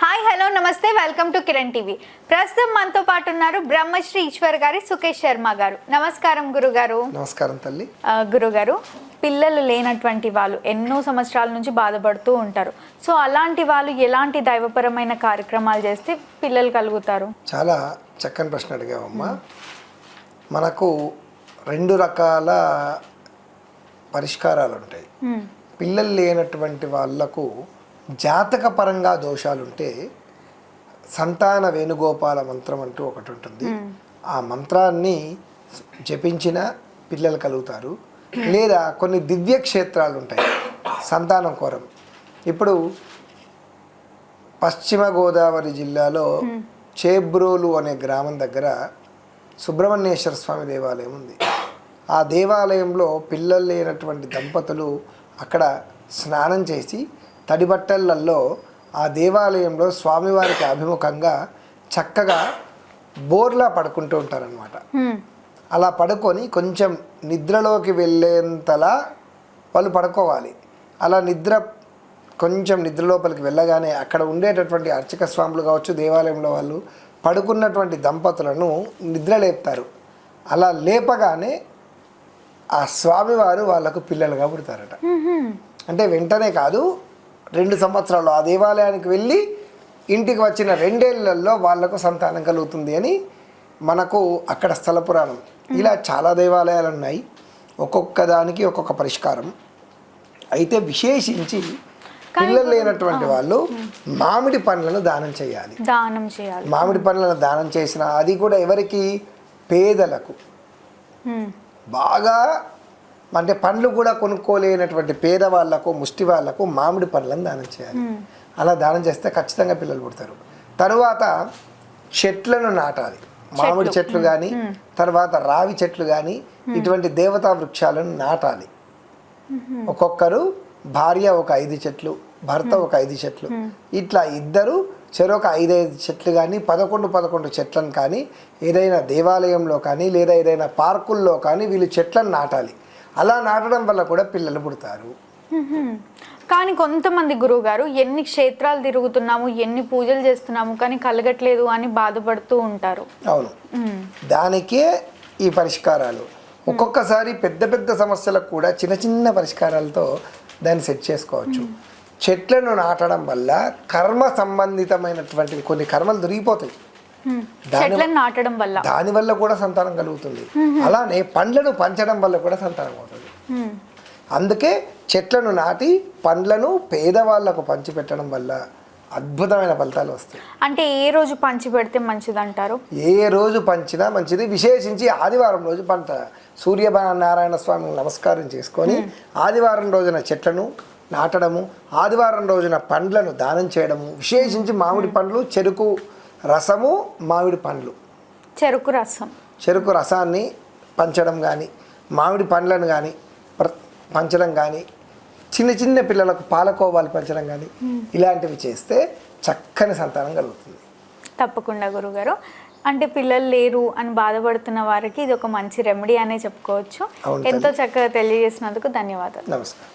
Hi hello నమస్తే welcome to Kiran TV. ప్రస్తుతం మనతో పాటు ఉన్నారు బ్రహ్మశ్రీ ఈశ్వర్ గారి సుకేష్ శర్మ గారు. నమస్కారం గురుగారు. నమస్కారం తల్లి. గురుగారు పిల్లలు లేనటువంటి వాళ్ళు ఎన్నో సంవత్సరాల నుంచి బాధపడుతూ ఉంటారు. సో అలాంటి వాళ్ళు ఎలాంటి దైవపరమైన కార్యక్రమాలు చేస్తే పిల్లలు కలుగుతారు? చాలా చక్కని ప్రశ్న అడిగావమ్మా. మనకు రెండు రకాల పరిష్కారాలు ఉంటాయి. పిల్లలు లేనటువంటి వాళ్ళకు జాతకపరంగా దోషాలుంటే సంతాన వేణుగోపాల మంత్రం అంటూ ఒకటి ఉంటుంది ఆ మంత్రాన్ని జపించిన పిల్లలు కలుగుతారు. లేదా కొన్ని దివ్య క్షేత్రాలు ఉంటాయి సంతానం కోరం. ఇప్పుడు పశ్చిమ గోదావరి జిల్లాలో చేబ్రోలు అనే గ్రామం దగ్గర సుబ్రహ్మణ్యేశ్వర స్వామి దేవాలయం ఉంది. ఆ దేవాలయంలో పిల్లలు లేనటువంటి దంపతులు అక్కడ స్నానం చేసి తడి బట్టలల్లో ఆ దేవాలయంలో స్వామివారికి అభిముఖంగా చక్కగా బోర్లా పడుకుంటూ ఉంటారనమాట. అలా పడుకొని కొంచెం నిద్రలోకి వెళ్ళేంతలా వాళ్ళు పడుకోవాలి అలా నిద్ర కొంచెం నిద్ర లోపలికి వెళ్ళగానే అక్కడ ఉండేటటువంటి అర్చక స్వాములు కావచ్చు దేవాలయంలో వాళ్ళు పడుకున్నటువంటి దంపతులను నిద్ర లేపుతారు అలా లేపగానే ఆ స్వామివారు వాళ్ళకు పిల్లలుగా పుడతారట. అంటే వెంటనే కాదు రెండు సంవత్సరాలు ఆ దేవాలయానికి వెళ్ళి ఇంటికి వచ్చిన రెండేళ్ళలో వాళ్ళకు సంతానం కలుగుతుంది అని మనకు అక్కడ స్థల పురాణం. ఇలా చాలా దేవాలయాలు ఉన్నాయి. ఒక్కొక్క దానికి ఒక్కొక్క పరిష్కారం. అయితే విశేషించి పిల్లలు లేనటువంటి వాళ్ళు మామిడి పండ్లను దానం చేయాలి. దానం చేయాలి. మామిడి పండ్లను దానం చేసిన అది కూడా ఎవరికి? పేదలకు. బాగా అంటే పండ్లు కూడా కొనుక్కోలేనటువంటి పేదవాళ్ళకు ముష్టి వాళ్ళకు మామిడి పండ్లను దానం చేయాలి. అలా దానం చేస్తే ఖచ్చితంగా పిల్లలు పుడతారు. తరువాత చెట్లను నాటాలి. మామిడి చెట్లు. కానీ తర్వాత రావి చెట్లు కానీ ఇటువంటి దేవతా వృక్షాలను నాటాలి. ఒక్కొక్కరు భార్య ఒక ఐదు చెట్లు భర్త ఒక ఐదు చెట్లు. ఇట్లా ఇద్దరు చెరొక ఐదైదు చెట్లు కానీ పదకొండు పదకొండు చెట్లను కానీ ఏదైనా దేవాలయంలో కానీ లేదా ఏదైనా పార్కుల్లో కానీ వీళ్ళు చెట్లను నాటాలి. అలా నాటడం వల్ల కూడా పిల్లలు పుడతారు. కానీ కొంతమంది గురువు గారు ఎన్ని క్షేత్రాలు తిరుగుతున్నాము ఎన్ని పూజలు చేస్తున్నాము కానీ కలగట్లేదు అని బాధపడుతూ ఉంటారు. అవును. దానికే ఈ పరిష్కారాలు. ఒక్కొక్కసారి పెద్ద పెద్ద సమస్యలకు కూడా చిన్న చిన్న పరిష్కారాలతో దాన్ని సెట్ చేసుకోవచ్చు. చెట్లను నాటడం వల్ల కర్మ సంబంధితమైనటువంటి కొన్ని కర్మలు దొరికిపోతాయి. నాటడం వల్ల. దాని వల్ల కూడా సంతానం కలుగుతుంది. అలానే పండ్లను పంచడం వల్ల కూడా సంతానం అవుతుంది. అందుకే చెట్లను నాటి పండ్లను పేదవాళ్ళకు పంచిపెట్టడం వల్ల అద్భుతమైన ఫలితాలు వస్తాయి. అంటే ఏ రోజు పంచి పెడితే మంచిది అంటారు ఏ రోజు పంచినా మంచిది. విశేషించి ఆదివారం రోజు పంట. సూర్య నారాయణ స్వామికి నమస్కారం చేసుకొని ఆదివారం రోజున చెట్లను నాటడము ఆదివారం రోజున పండ్లను దానం చేయడము విశేషించి మామిడి పండ్లు చెరుకు రసము మామిడి పండ్లు. చెరుకు రసం. చెరుకు రసాన్ని పంచడం కానీ మామిడి పండ్లను కానీ పంచడం కానీ చిన్న చిన్న పిల్లలకు పాలకోవాలు పంచడం కానీ ఇలాంటివి చేస్తే చక్కని సంతానం కలుగుతుంది. తప్పకుండా గురుగారు. అంటే పిల్లలు లేరు అని బాధపడుతున్న వారికి ఇది ఒక మంచి రెమెడీ అనే చెప్పుకోవచ్చు. ఎంతో చక్కగా తెలియజేసినందుకు ధన్యవాదాలు. నమస్కారం.